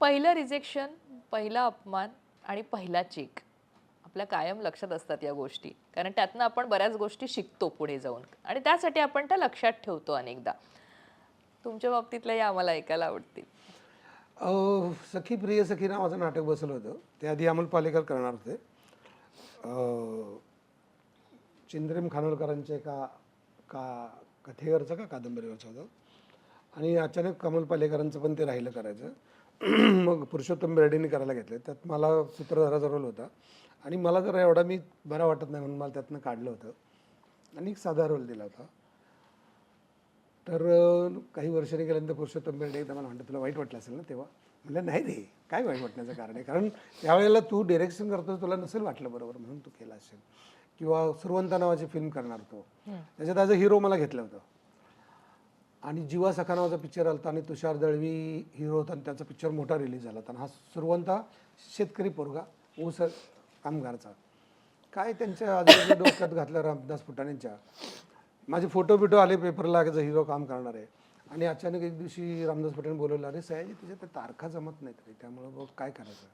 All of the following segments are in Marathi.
पहिलं रिजेक्शन पहिला अपमान आणि पहिला चेक आपल्या कायम लक्षात असतात या गोष्टी. कारण त्यातनं आपण बऱ्याच गोष्टी शिकतो पुढे जाऊन. आणि त्यासाठी आपण त्या लक्षात ठेवतो अनेकदा. तुमच्या बाबतीतल्याही आम्हाला ऐकायला आवडतील. सखी प्रिय सखी नावाचं नाटक बसलं होतं. ते आधी अमोल पालेकर करणार होते. अं, चिंद्रेम खानोलकरांच्या एका का कथेवरचं का कादंबरीवरचं होतं. आणि अचानक कमल पालेकरांचं पण ते राहिलं करायचं. मग पुरुषोत्तम बेर्डेंनी करायला घेतलं. त्यात मला सूत्रधाराचा रोल होता. आणि मला जरा एवढा मी बरा वाटत नाही म्हणून मला त्यातनं काढलं होतं. आणि एक साधा रोल दिला होता. तर काही वर्षांनी गेल्यानंतर पुरुषोत्तम बेर्डे एकदा मला म्हणतो तुला वाईट वाटलं असेल ना तेव्हा? म्हणलं नाही रे काय वाईट वाटण्याचं कारण आहे? कारण त्यावेळेला तू डिरेक्शन करतो तुला नसेल वाटलं बरोबर म्हणून तू केलं असेल. किंवा सुरवंता नावाची फिल्म करणार तो त्याच्यात ॲज अ हिरो मला घेतलं होतं. आणि जीवा सखा नावाचा पिक्चर आला होता आणि तुषार दळवी हिरो होता आणि त्याचा पिक्चर मोठा रिलीज झाला होता. आणि हा सुरवंता शेतकरी पोरगा ऊस कामगारचा. काय त्यांच्या आजूबाजूला डोक्यात घातलं रामदास फुटाणेंच्या? माझे फोटो बिटो आले पेपरला की हिरो काम करणार आहे. आणि अचानक एक दिवशी रामदास फुटाणे बोलवलं अरे सयाजी तुझ्या त्या तारखा जमत नाहीत रे त्यामुळं बघ काय करायचं?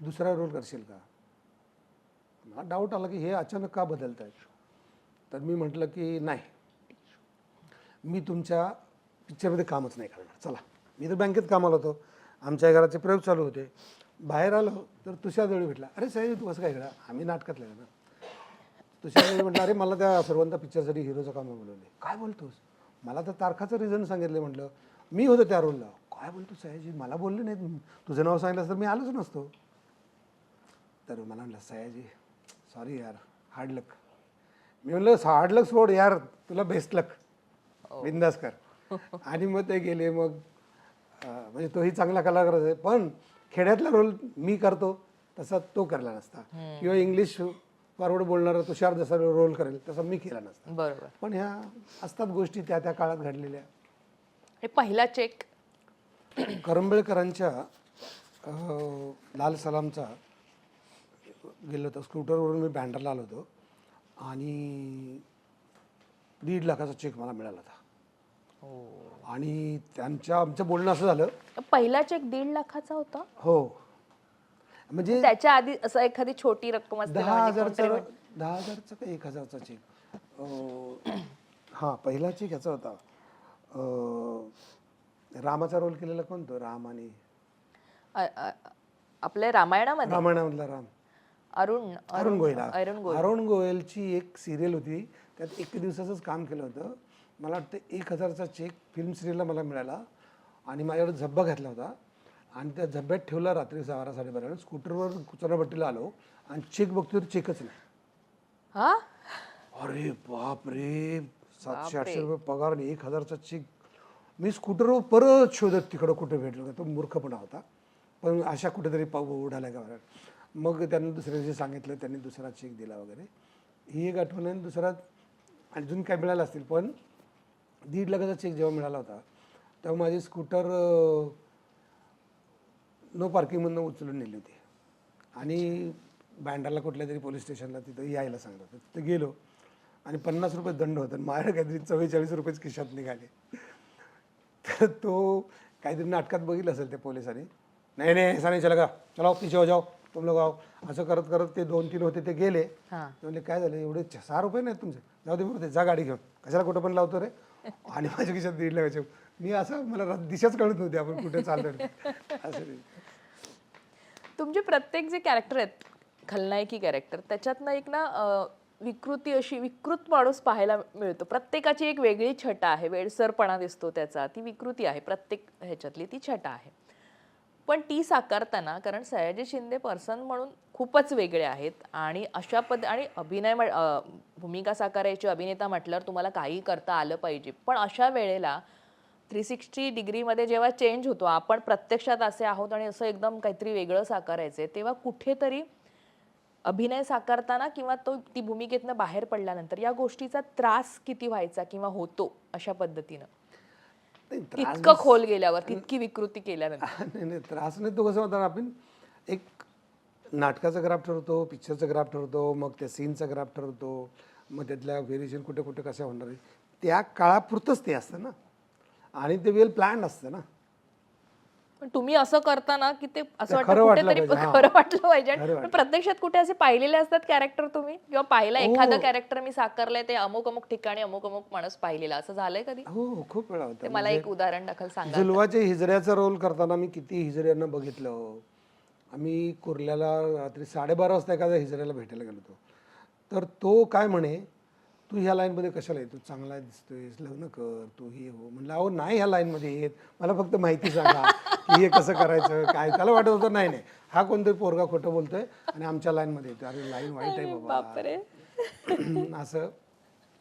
दुसरा रोल करशील का? मला डाऊट आला की हे अचानक का बदलत आहेत तर मी म्हटलं की नाही मी तुमच्या पिक्चरमध्ये कामच नाही करणार. चला. मी तर बँकेत कामाला होतो. आमच्या घराचे प्रयोग चालू होते. बाहेर आलो तर तुषार दळवी भेटला अरे साहेब तू कसं काय घडा आम्ही नाटकातले ना. तुषार म्हटलं अरे मला त्या सर्वंत पिक्चरसाठी हिरोचं काम बोलवले काय बोलतोस? मला तर तारखाचं रिझन सांगितलं म्हटलं. मी होतो त्या रोलला काय बोलतो सयाजी? मला बोलले नाही तुझं नाव सांगितलं तर मी आलोच नसतो. तर मला म्हटलं सयाजी सॉरी यार हार्ड लक मी म्हणलं हार्ड लक सोड यार तुला बेस्ट लक बिंदास कर. आणि मग ते गेले मग म्हणजे तोही चांगला कलाकार आहे पण खेड्यातला रोल मी करतो तसा तो करला नसता. किंवा इंग्लिश फॉरवर्ड बोलणारा तुषार जसा रोल करेल तसा मी केला नसता. बरोबर. पण ह्या असतात गोष्टी त्या त्या काळात घडलेल्या. हे पहिला चेक करंबेळकरांच्या अं, लाल सलामचा गेलो होतो स्कूटरवरून मी बँडरला आलो होतो आणि दीड लाखाचा चेक मला मिळाला होता. आणि त्यांच्या आमचं बोलणं असं झालं. पहिला चेक दीड लाखाचा होता. हो. म्हणजे त्याच्या आधी असं एखादी छोटी रक्कम असते ना, दहा म्हणजे हजारचा कोणतरी दहा हजारचा का एक हजारचा चेक अं, हा पहिला चेक ह्याचा होता. अं, रामाचा रोल केलेला कोण तो राम आणि अ- अ- आपल्या रामायणामध्ये? रामायणामधला राम. अरुण अरुण गोयल. अरुण गोयल. अरुण गोयलची एक सिरियल होती. त्यात एक दिवसाचंच काम केलं होतं. मला वाटतं एक हजारचा चेक फिल्म सिरियलला मला मिळाला. आणि माझ्याकडे झब्बा घातला होता. आणि त्या झब्यात ठेवला रात्री बारा साडेबारा. स्कूटरवर कुचरापट्टीला आलो. आणि चेक बघतो तर चेकच नाही. हा? अरे बाप रे. सातशे आठशे रुपये पगार आणि एक हजारचा चेक मी स्कूटरवर परत शोधत तिकडं कुठे भेटलो तो मूर्खपणा होता. पण अशा कुठेतरी पाऊ उडाला का. मग त्यांना दुसऱ्या दिवशी सांगितलं त्यांनी दुसरा चेक दिला वगैरे. ही एक आठवण आहे आणि दुसरा अजून काय मिळालं असतील पण दीड लाखाचा चेक जेव्हा मिळाला होता तेव्हा माझी स्कूटर नो पार्किंगमधनं उचलून नेली होती. आणि बँडाला कुठल्या तरी पोलीस स्टेशनला तिथं यायला सांगितलं होतं. तिथं गेलो आणि पन्नास रुपये दंड होता आणि काहीतरी चव्वेचाळीस रुपयेच खिशात निघाले. तर तो काहीतरी नाटकात बघितलं असेल त्या पोलिसांनी. नाही नाही साने नाही चला चला पीछे हो जाओ लोग आओ असं करत करत ते दोन तीन होते ते गेले. हा. ते म्हणले काय झालं? एवढे छ- सहा रुपये नाहीत तुमचे. जाऊ दे बरं जा गाडी घेऊन. कशाला कुठं पण लावतो रे? आणि माझ्या खिशात दीड लाखाचे. मी असं मला रा- दिशाच कळत नव्हती आपण कुठे चाललो असं नाही. तुमचे प्रत्येक जे कॅरेक्टर आहेत खलनायकी कॅरेक्टर त्याच्यातनं एक ना अं, विकृती अशी विकृत माणूस पाहायला मिळतो. प्रत्येकाची एक वेगळी छटा आहे. वेडसरपणा दिसतो त्याचा. ती विकृती आहे. प्रत्येक ह्याच्यातली ती छटा आहे. पण ती साकारताना कारण सयाजी शिंदे पर्सन म्हणून खूपच वेगळे आहेत आणि अशा पद आणि अभिनय भूमिका साकारायची अभिनेता म्हटल्यावर तुम्हाला काही करता आलं पाहिजे. पण अशा वेळेला थ्री सिक्स्टी डिग्रीमध्ये जेव्हा चेंज होतो आपण प्रत्यक्षात असे आहोत आणि असं एकदम काहीतरी वेगळं साकारायचं तेव्हा कुठेतरी अभिनय साकारताना किंवा तो ती भूमिकेतनं बाहेर पडल्यानंतर या गोष्टीचा त्रास किती व्हायचा किंवा होतो अशा पद्धतीनं? त्रास तितकं खोल गेल्यावर तितकी विकृती केल्यानंतर. नाही नाही त्रास नाही तो कसं म्हणतात आपण एक नाटकाचा ग्राफ ठरवतो पिक्चरचा ग्राफ ठरवतो मग त्या सीनचा ग्राफ ठरवतो मग त्यातल्या व्हेरिएशन कुठे कुठे कशा होणार आहे त्या काळापुरतंच ते असतं ना. आणि ते वेल प्लॅन असतं ना. पण तुम्ही असं करताना की ते असं वाटतं कुठेतरी पाहिजे, हां. खरं वाटलं पाहिजे. प्रत्यक्षात कुठे असे पाहिलेले असतात कॅरेक्टर तुम्ही? किंवा पाहिलं हो. एखादं कॅरेक्टर मी साकारलंय ते अमुक अमुक ठिकाणी अमुक अमुक माणूस पाहिलेला. असं झालंय कधी? हो हो, खूप वेळा होतं. मला एक उदाहरण दाखल सांगा जुलवाच्या हिजऱ्याचा रोल करताना मी किती हिजऱ्यांना बघितलं आम्ही कुर्ल्याला रात्री साडेबारा वाजता एखाद्या हिजऱ्याला भेटायला गेलो होतो. तर तो काय म्हणे तू ह्या लाईनमध्ये कशाला येतो चांगला दिसतोयस लग्न कर तू हे हो. म्हणलं अहो नाही ह्या लाईनमध्ये येत. मला फक्त माहिती सांगा की हे कसं करायचं काय? त्याला वाटत होतं नाही नाही. हा कोणतरी पोरगा खोटं बोलतोय आणि आमच्या लाईनमध्ये येतो अरे लाईन वाईट आहे बाबा. असं.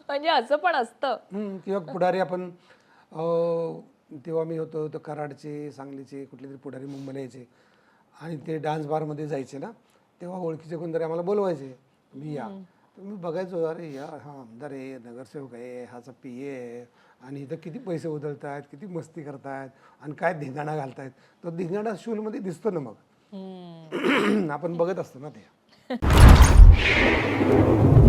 म्हणजे असं पण असतं. हम्म, किंवा पुढारी आपण अं, तेव्हा मी होतो तर कराडचे सांगलीचे कुठले तरी पुढारी मुंबईला यायचे. आणि ते डान्स बारमध्ये जायचे ना तेव्हा ओळखीचे कोणतरी आम्हाला बोलवायचे मी या. तर मी बघायचो अरे या हा आमदार आहे नगरसेवक आहे हाचा पी आहे आणि इथं किती पैसे उधळत आहेत किती मस्ती करतायत आणि काय धिंगाणा घालतायत. तो धिंगाणा शूलमध्ये दिसतो ना मग. आपण बघत असतो ना ते.